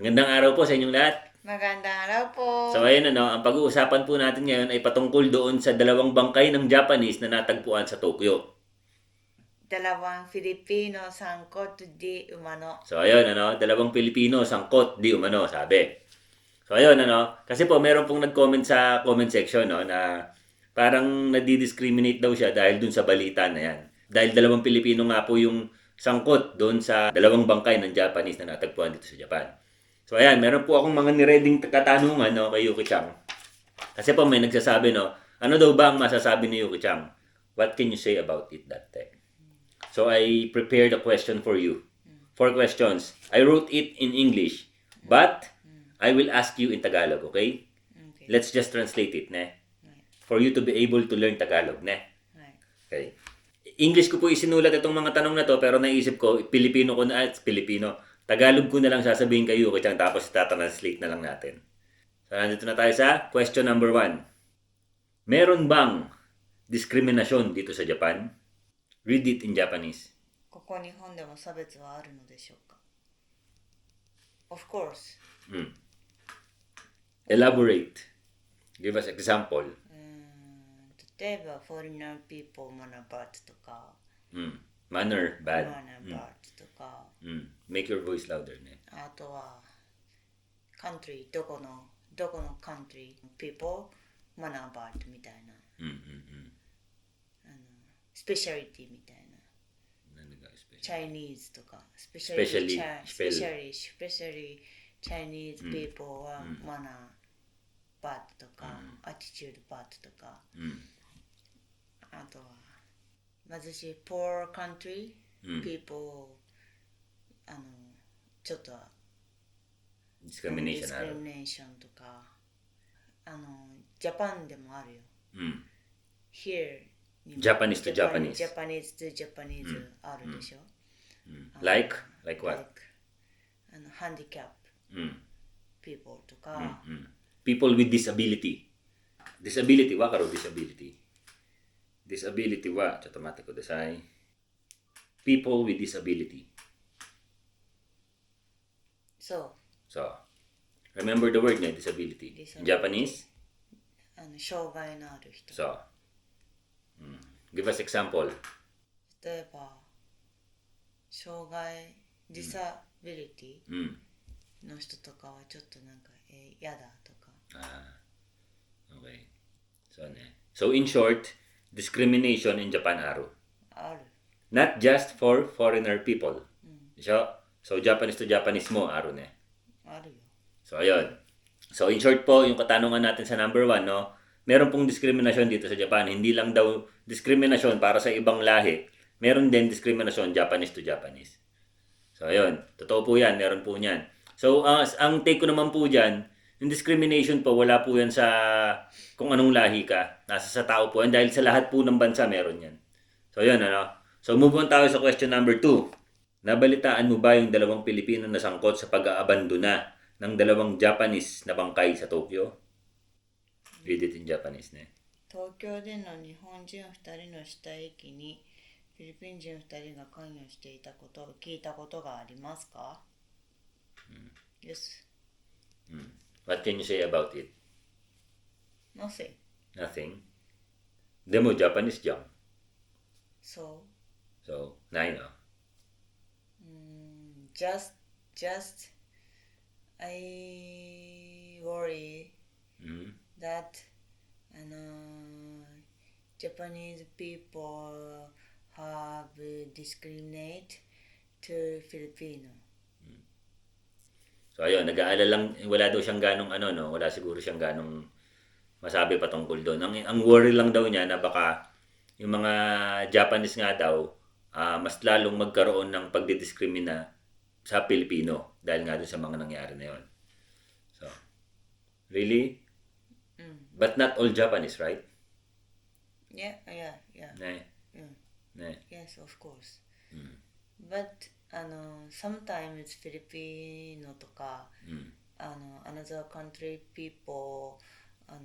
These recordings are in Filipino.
Magandang araw po sa inyong lahat. Magandang araw po. So ayun ano, ang pag-uusapan po natin ngayon ay patungkol doon sa dalawang bangkay ng Japanese na natagpuan sa Tokyo. Dalawang Filipino sangkot di umano. So ayun ano, dalawang Pilipino sangkot di umano, sabi. So ayun ano, kasi po meron pong nag-comment sa comment section no na parang nadi-discriminate daw siya dahil dun sa balita na yan. Dahil dalawang Pilipino nga po yung sangkot doon sa dalawang bangkay ng Japanese na natagpuan dito sa Japan. So ayan, meron po akong mga nireding katanungan no, kay Yuki Chang. Kasi po may nagsasabi no, ano daw ba ang masasabi ni Yuki Chang? What can you say about it that time? So I prepared a question for you. Four questions. I wrote it in English, but I will ask you in Tagalog, okay? Okay. Let's just translate it, ne? For you to be able to learn Tagalog, ne? Right. Okay. English ko po isinulat itong mga tanong na to, pero naisip ko, Pilipino ko na, at Pilipino. Tagalog ko na lang sasabihin kayo kasi tapos itatranslate na lang natin. So, nandito na tayo sa question number one. Meron bang diskriminasyon dito sa Japan? Read it in Japanese. ここ日本でも差別はあるのでしょうか Of course. Mm. Elaborate. Give us example. Hmm, うーん例えば、foreigner people 学ばずとか、うん、マナー、バーツとか、うん。Make your voice louder ね。あとは、country どこのどこの country people マナー、バーツみたいな。うんうんうん。あのスペシャリティみたいな。チャイニーズとか、スペシャリスペシャリスペシャリチャイニーズ people はマナーバットとか、アティチュードバットとか、あとは貧しい poor country うん people あのちょっと Discrimination ある。 discrimination とかあのジャパンでもあるよ Mm. here にも Japanese to ジャパ Japanese. ジャパニーズ to ジャパニーズあるでしょ、 Mm. Like? Like what? like あのハンディキャップ Mm. people とか、 Mm. People with disability. Disability wa karo disability. Disability wa ちょっと待ってください。People with disability. そう So, remember the word niya, disability. In Disability. Japanese? あの障害のある人 So, mm. give us example. 例えば障害ディサビリテ Mm. ィの人とかはちょっとなんかえー嫌だとか Ah, okay. So, ne. So, in short, discrimination in Japan are. Are. Not just for foreigner people. Mm. So, so Japanese to Japanese mo, aro na. Are. So, ayun. So, in short po, yung katanungan natin sa number one, no? Meron pong diskriminasyon dito sa Japan. Hindi lang daw diskriminasyon para sa ibang lahi. Meron din diskriminasyon Japanese to Japanese. So, ayun. Totoo po yan. Meron po niyan. So, uh, ang take ko naman po dyan, yung discrimination po, wala po yan sa kung anong lahi ka. Nasa sa tao po yan. Dahil sa lahat po ng bansa, meron yan. So, yun, ano? So, move on tayo sa question number two. Nabalitaan mo ba yung dalawang Pilipino na sangkot sa pag-aabandona ng dalawang Japanese na bangkay sa Tokyo? Read it in Japanese, ne? 東京での日本人2人の死体遺棄にフィリピン人2人が関与していたことを聞いたことがありますか、Yes. What can you say about it? Nothing. Nothing. Demo Japanese jump. So. So Naina. Mm, just, just, I worry mm. that, and uh, Japanese people have discriminate to Filipino. So, ayun, nag-aalala lang, wala daw siyang ganong ano, no? Wala siguro siyang ganong masabi patungkol doon. Ang, ang worry lang daw niya na baka yung mga Japanese nga daw, ah, mas lalong magkaroon ng pagdidiskrimina sa Pilipino dahil nga doon sa mga nangyari na yun. So, really? But not all Japanese, right? Yeah, yeah, yeah. Ne, Mm. ne. Yes, of course. But あの sometimes Filipino とか、あの another country people あの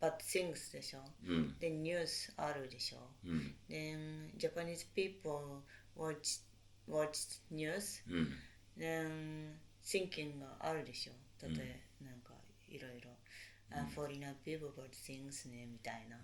bad things でしょ。うん。で news あるでしょ。うん。Then Japanese people watch watch news. うん。Then thinking があるでしょ例えば、なんかいろいろ、あ、foreigner people got things ねみたいな。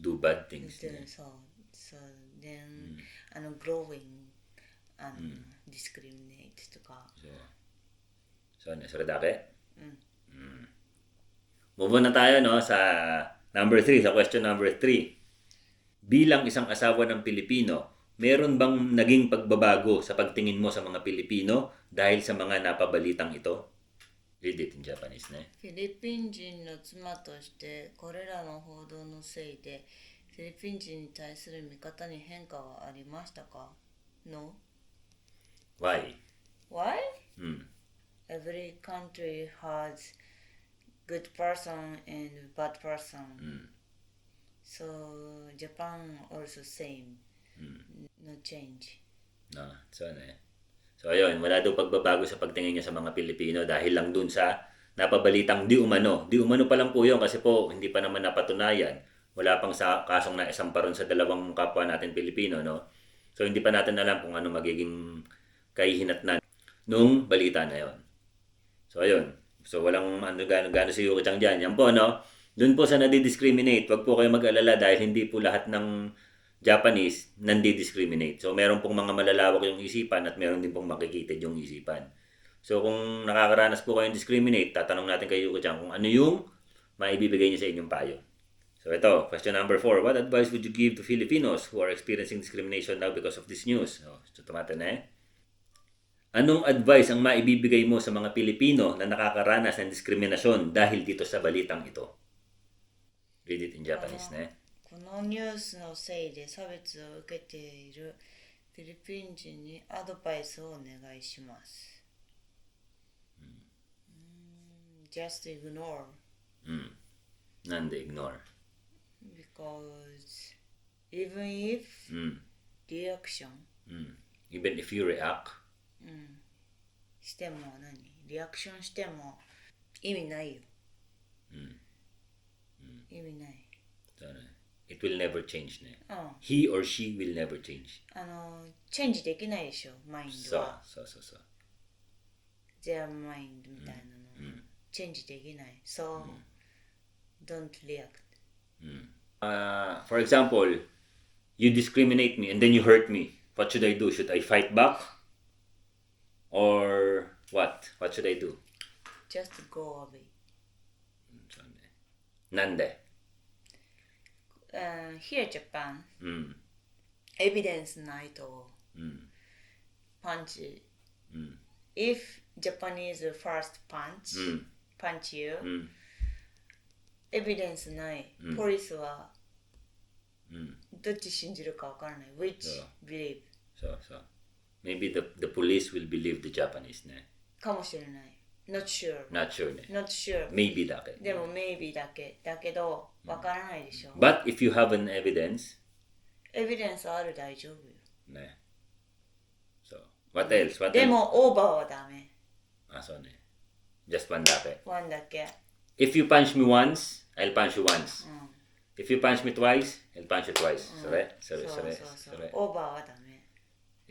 Do bad things. Then, ne? so, so then, あの、growing, あの、discriminate とか、 So, so, ano, so dake? Mm. Mm. Move on na tayo no sa number 3, sa question number 3. Bilang isang asawa ng Pilipino, meron bang naging pagbabago sa pagtingin mo sa mga Pilipino dahil sa mga napabalitang ito? Read it in Japanese, ne? フィリピン人の妻としてこれらの報道のせいでフィリピン人に対する見方に変化はありましたか No? Why? Why? Hmm. Every country has good person and bad person. Hmm. So Japan also same. No change. No, so ano eh. So ayun, wala daw pagbabago sa pagtingin niya sa mga Pilipino dahil lang dun sa napabalitang di umano. Di umano pa lang po yun kasi po hindi pa naman napatunayan. Wala pang sa kasong na isang paron sa dalawang kapwa natin Pilipino, no? So hindi pa natin alam kung ano magiging kahihinatnan nung balita na yon. So ayun. So walang ano gano gano si Yuki Chang dyan. Yan po, no? Doon po sa nadi-discriminate, wag po kayo mag-alala dahil hindi po lahat ng Japanese nandi-discriminate. So meron pong mga malalawak yung isipan at meron din pong makikitid yung isipan. So kung nakakaranas po kayong discriminate, tatanong natin kay Yuko Chan kung ano yung maibibigay niya sa inyong payo. So ito, question number four. What advice would you give to Filipinos who are experiencing discrimination now because of this news? So tumata na eh. Anong advice ang maibibigay mo sa mga Pilipino na nakakaranas ng diskriminasyon dahil dito sa balitang ito? Read it in Japanese na eh. このニュースのせいで差別を受けているフィリピン人にアドバイスをお願いします。うん just ignore Hmm. Nande ignore. because even if Hmm. reaction Hmm. Even if you react, しても何リアクションしても意味ないよ。意味ない。so, ano, it will never change na. うん。He or she will never change. あの、チェンジできないでしょ、マインドは。so, so, so. their mind みたいなの、チェンジできない。So, don't react. Uh, for example, you discriminate me and then you hurt me. What should I do? Should I fight back? Or what? What should I do? just go away. So, ano eh. Nande. Uh, here Japan, Hmm. evidence ないと Hmm. パンチ。 Hmm. If Japanese first punch, Hmm. punch you, Hmm. evidence ない。ポリスは Hmm. どっち信じるかわからない。Which そう believe So, so. Maybe the, the police will believe the Japanese na. かもしれない。Not sure. Not sure na. Not sure. Maybe dake. でも maybe だけ。だけど、わからないでしょ。 But if you have an evidence, エビデンスある大丈夫よ。 na. So, what else? What で else? も、オーバーはダメ。 Ah, so, na. Just one dake. ワンだけ。 If you punch me once, I'll punch you once. うん。 If you punch me twice, I'll punch you twice. Sorry? そ Sorry, う sorry, そうそう sorry.。オーバーはダメ。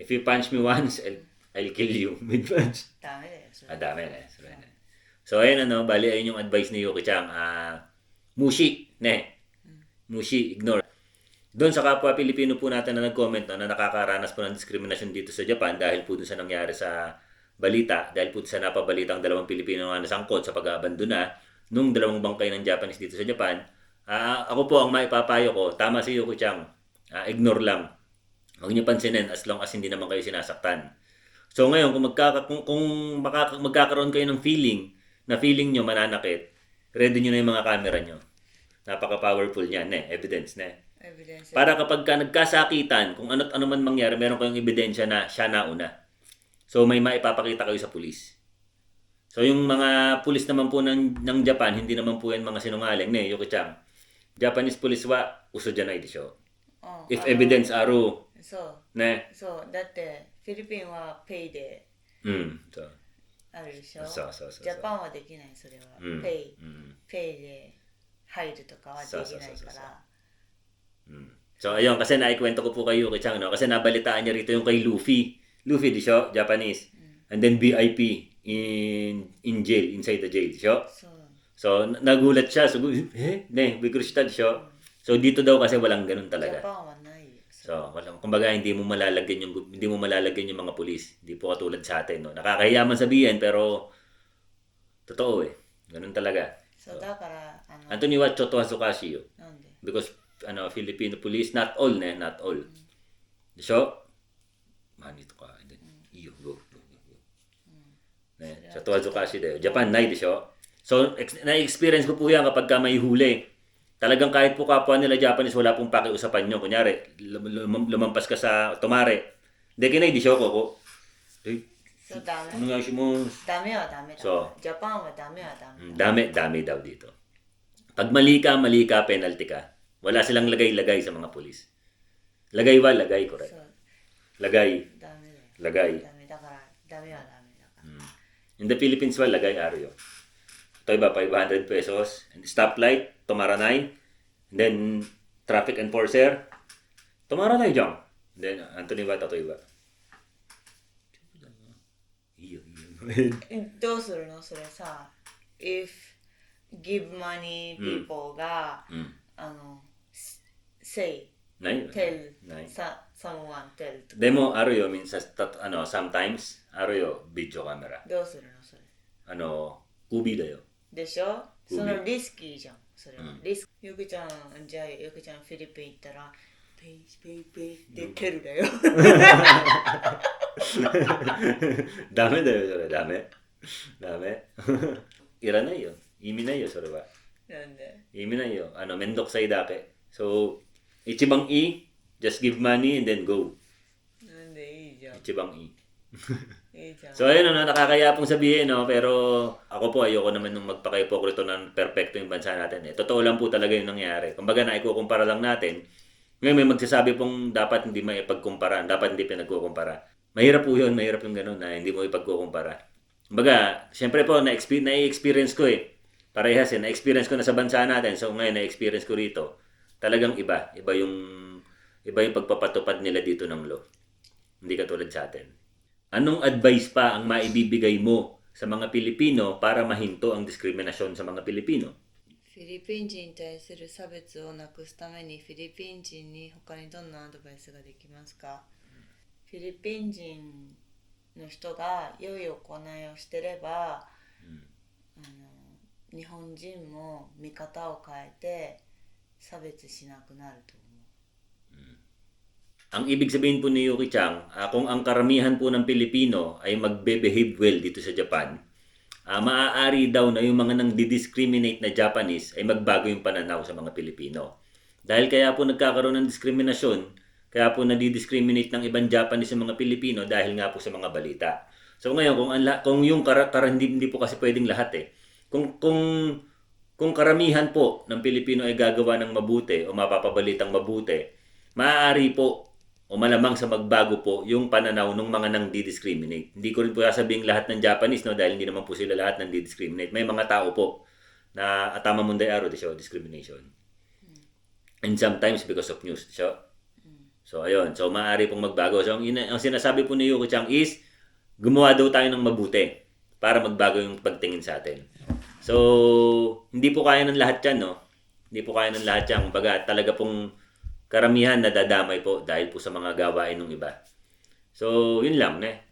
If you punch me once, I'll, I'll kill you mid-punch. Dami eh, na yan. Ah, dami na eh, yan. So, ayun ano, bali, ayun yung advice ni Yuki Chang. Uh, mushi, ne. Mushi, ignore. Doon sa kapwa Pilipino po natin na nag-comment no, na nakakaranas po ng diskriminasyon dito sa Japan dahil po doon sa nangyari sa balita, dahil po sa napabalitang dalawang Pilipino na nasangkot sa pag-aabandona nung dalawang bangkay ng Japanese dito sa Japan, uh, ako po ang maipapayo ko, tama si Yuko Chang, uh, ignore lang. Huwag niyo pansinin as long as hindi naman kayo sinasaktan. So ngayon, kung, magkaka, kung, kung makaka, magkakaroon kayo ng feeling na feeling nyo mananakit, ready nyo na yung mga camera nyo. Napaka-powerful niyan eh. Evidence na. Evidence. Para kapag ka nagkasakitan, kung ano't ano man mangyari, meron kayong ebidensya na siya nauna. So may maipapakita kayo sa pulis. So yung mga pulis naman po ng, ng Japan, hindi naman po yan mga sinungaling. Ne, Yuki-chan. Japanese police wa, uso dyan ay di show. Oh, If uh, evidence aro, そう。 ne, そう。だって、フィリピンはペイで mm, so, あるでしょ。そうそうそうそうジャパンはできない、それは。うんペイ。 mm. ペイで入るとかはできないそうそうそうそうから。 So, ayun, kasi naikwento ko po kay Yuki Chang, no? Kasi nabalitaan niya rito yung kay Luffy. Luffy, di siya, Japanese. And then BIP, in in jail, inside the jail, でしょ そう So, na- nagulat siya. So, eh, ne, bigrushita, でしょ So, dito daw kasi walang ganun ジャ talaga. パンはないよ So, walang, kumbaga hindi mo malalagyan yung hindi mo malalagyan yung mga pulis. Hindi po katulad sa atin, no. Nakakahiya man sabihin pero totoo eh. Ganun talaga. So, so para ano? Anthony wa choto hasukashi yo. Because ano Filipino police not all ne, not all. Mm. So, manito ka. Then, mm. iyo, go, go, go. Mm. Ne, choto de. Japan nai de So, na-experience ko po yan kapag ka may huli. Talagang kahit po kapwa nila Japanese, wala pong pakiusapan nyo. Kunyari, lum- lum- lumampas ka sa tomare. Deki na, di siya ko. Eh, そうダメ ano nga siya mo? ダメはダメだ、そうジャパンはダメはダメ Mm, Dami, dami daw dito. Pag mali ka, mali ka, penalty ka. Wala silang lagay-lagay sa mga pulis. Lagay ba? Lagay, そ correct. う Lagay, ダメだよ lagay. ダメだからダメはダメだから In the Philippines ba, lagay aryo. Ito iba, 500 pesos. And stoplight, tumaranay. And then, traffic enforcer, tumaranay dyan. And then, Anthony ba, ito iba. Iyo, iyo. えどうするのそれさ if give money people が、 Mm. あの say Nay, tell nay. sa someone tell と Demo, aryo, minsan, tat, ano, sometimes, aryo, video camera. どうするのそれあの、首だよ。でしょ首 そのリスキーじゃんそれは、うんリスクよくちゃんじゃあよくちゃんフィリピン行ったらペイペイペイってテルだよ、ダメだよ、それ、ダメ。ダメ。いらないよ。意味ないよ、それは。なんで？意味ないよ。あの、めんどくさいだけ。So, 一番いい、just give money and then go. なんでいいじゃん一番いい。So ayun, ano, nakakaya pong sabihin, no? pero ako po ayoko naman nung magpaka-ipokrito ng perfecto yung bansa natin. Eh. Totoo lang po talaga yung nangyari. Kumbaga na ikukumpara lang natin. Ngayon may magsasabi pong dapat hindi maipagkumpara, dapat hindi pinagkukumpara. Mahirap po yun, mahirap yung ganun na hindi mo ipagkukumpara. Kumbaga, syempre po, na-experience ko eh. Parehas eh, na-experience ko na sa bansa natin. So ngayon, na-experience ko rito. Talagang iba. Iba yung, iba yung pagpapatupad nila dito ng law. Hindi katulad sa atin. Anong advice pa ang maibibigay mo sa mga Pilipino para mahinto ang diskriminasyon sa mga Pilipino? フィリピン人に対する差別をなくすためにフィリピン人に他にどんなアドバイスができますか？フィリピン人の人が良い行いをしてれば、あの日本人も見方を変えて差別しなくなると。Ang ibig sabihin po ni Yuki Chang, ah, kung ang karamihan po ng Pilipino ay magbe-behave well dito sa Japan, ah, maaari daw na yung mga nang discriminate na Japanese ay magbago yung pananaw sa mga Pilipino. Dahil kaya po nagkakaroon ng diskriminasyon, kaya po nadidiscriminate ng ibang Japanese sa mga Pilipino dahil nga po sa mga balita. So ngayon, kung, ang la- kung yung kara, kara- hindi, hindi po kasi pwedeng lahat eh. Kung, kung, kung karamihan po ng Pilipino ay gagawa ng mabuti o mapapabalitang mabuti, maaari po o malamang sa magbago po yung pananaw ng mga nang discriminate Hindi ko rin po sasabihin lahat ng Japanese no dahil hindi naman po sila lahat nang discriminate May mga tao po na atama munday aro di siya discrimination. And sometimes because of news, di siya. So ayun, so maaari pong magbago. So ang, ina- ang sinasabi po ni Yuko Chang is gumawa daw tayo ng mabuti para magbago yung pagtingin sa atin. So hindi po kaya ng lahat 'yan, no? Hindi po kaya ng lahat 'yan. Kumbaga talaga pong karamihan nadadamay po dahil po sa mga gawain ng iba. So, yun lang, ne?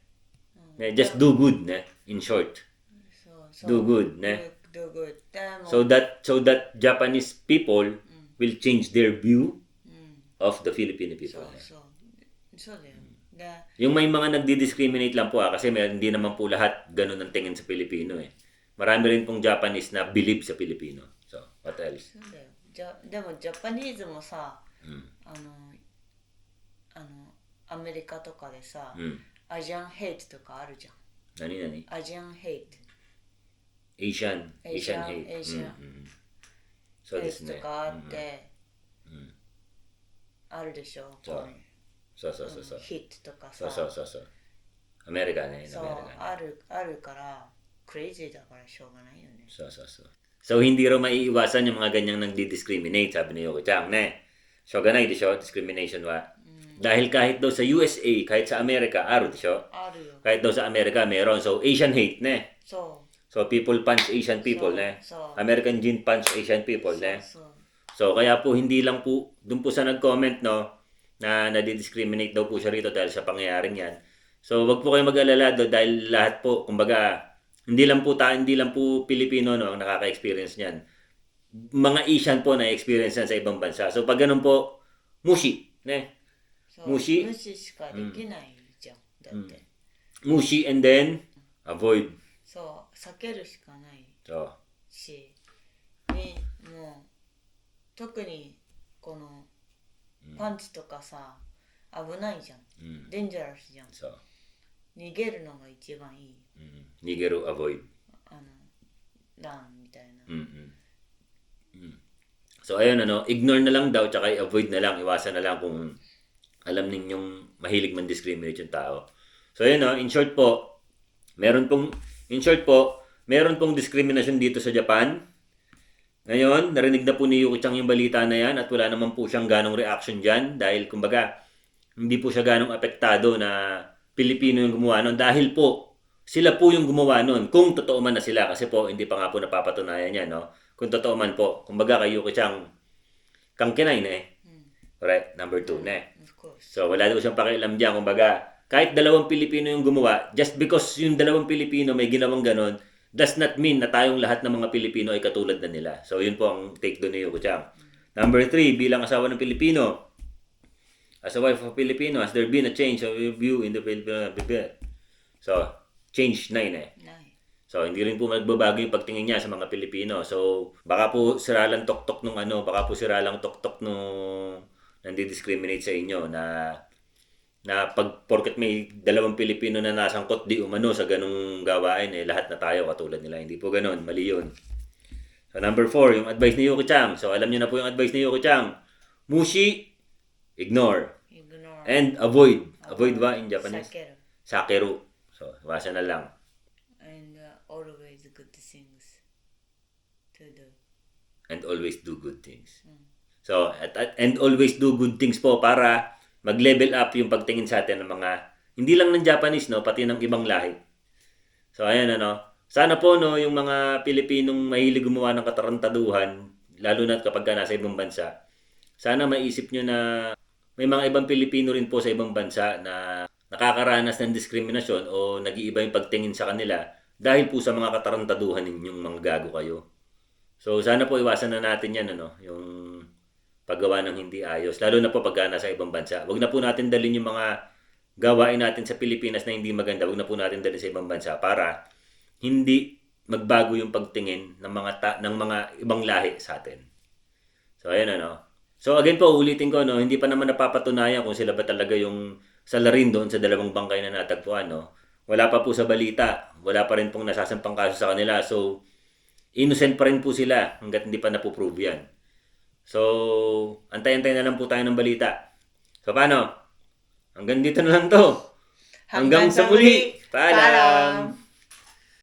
ne just do good, ne? In short. そうそう Do good, ne? Do, do good. でも So that so that Japanese people will change their view うん、 of the Filipino そ people. う ne? そうそうだよ。で Yung may mga nagdi-discriminate lang po ah, kasi may, hindi naman po lahat ganun ang tingin sa Pilipino eh. Marami rin pong Japanese na believe sa Pilipino. So, what else? そうだよじゃでもジャパニーズもさ、うん あのあのアメリカとかでさ、うん。アジアンヘイトとかあるじゃん何何？アジアンヘイト Asian. Asian Asian, hate. Asian. うんうんそうヘイですね。トとかあって、うんうんあるでしょそうこうそうそうそうそう。ヒットとかさそうそうそうそう。アメリカね、そう。あるあるからクレイジーだからしょうがないよねそうそうそう。So, hindi raw maiiwasan yung mga ganyang nagdi-discriminate, sabi ni Yoko Chang, ne? So ganay di siya, discrimination wa. Mm. Dahil kahit daw sa USA, kahit sa Amerika, aro di siya. Aro. Kahit daw sa Amerika, meron. So Asian hate ne. Eh. So. So people punch Asian people so, ne. Eh. So. American gene punch Asian people eh. so, ne. So. so kaya po hindi lang po, dun po sa nag-comment no, na nadidiscriminate daw po siya rito dahil sa pangyayaring yan. So wag po kayo mag-alala do dahil lahat po kumbaga hindi lang po ta, hindi lang po Pilipino no ang nakaka-experience niyan. Mga Asian po na experience yan sa ibang bansa. So, pag ganun po, mushi, ne? そう無視無視しかできないじゃん、だって、Mushi and then avoid. そう避けるしかない So, しねもう特にこのパンチとかさ危ないじゃん、うんデンジャラスじゃん so, 逃げるのが一番いい mm, nigeru avoid. あのランみたいな、Mm-mm. So ayun ano, ignore na lang daw tsaka i-avoid na lang, iwasan na lang kung alam ninyong mahilig man discriminate yung tao. So ayun no, in short po, meron pong in short po, meron pong discrimination dito sa Japan. Ngayon, narinig na po ni Yuki Chang yung balita na yan at wala naman po siyang ganong reaction dyan dahil kumbaga hindi po siya ganong apektado na Pilipino yung gumawa nun dahil po sila po yung gumawa nun kung totoo man na sila kasi po hindi pa nga po napapatunayan yan no kung totoo man po kumbaga kay Yuki Chang kang kinay na eh. Correct number two na eh. Of course. So wala daw siyang pakialam dyan kumbaga kahit dalawang Pilipino yung gumawa just because yung dalawang Pilipino may ginawang ganon does not mean na tayong lahat ng mga Pilipino ay katulad na nila. So yun po ang take doon ni Yuki Chang. Number three bilang asawa ng Pilipino As a wife of a Filipino, has there been a change of your view in the Filipino? So, change na yun eh. So, hindi rin po magbabago yung pagtingin niya sa mga Pilipino. So, baka po sira siralang toktok nung ano, baka po sira siralang toktok nung nandidiscriminate sa inyo na na pag porket may dalawang Pilipino na nasangkot di umano sa ganung gawain eh lahat na tayo katulad nila. Hindi po ganoon mali yun. So number 4 yung advice ni Yuki Chang. So alam niyo na po yung advice ni Yuki Chang. Mushi ignore, ignore. and avoid. Avoid ba in Japanese? Sakeru, sakeru. so basa na lang always good things to do and always do good things. So, at, at- and always do good things po para mag-level up yung pagtingin sa atin ng mga, hindi lang ng Japanese, no, pati ng ibang lahi. So, ayan, ano, sana po, no, yung mga Pilipinong mahilig gumawa ng katarantaduhan, lalo na kapag ka nasa ibang bansa, sana maisip nyo na may mga ibang Pilipino rin po sa ibang bansa na nakakaranas ng diskriminasyon o nag-iiba yung pagtingin sa kanila dahil po sa mga katarantaduhan ninyong mga gago kayo. So sana po iwasan na natin yan ano, yung paggawa ng hindi ayos, lalo na po pag nasa ibang bansa. Huwag na po natin dalhin yung mga gawain natin sa Pilipinas na hindi maganda, huwag na po natin dalhin sa ibang bansa para hindi magbago yung pagtingin ng mga ta- ng mga ibang lahi sa atin. So ayun ano. So again po ulitin ko no, hindi pa naman napapatunayan kung sila ba talaga yung salarin doon sa dalawang bangkay na natagpuan no. Wala pa po sa balita, wala pa rin pong nasasampang kaso sa kanila. So innocent pa rin po sila hanggat hindi pa napuprove yan. So, antay-antay na lang po tayo ng balita. So, paano? Hanggang dito na lang to. Hanggang, sa muli. Paalam. Paalam.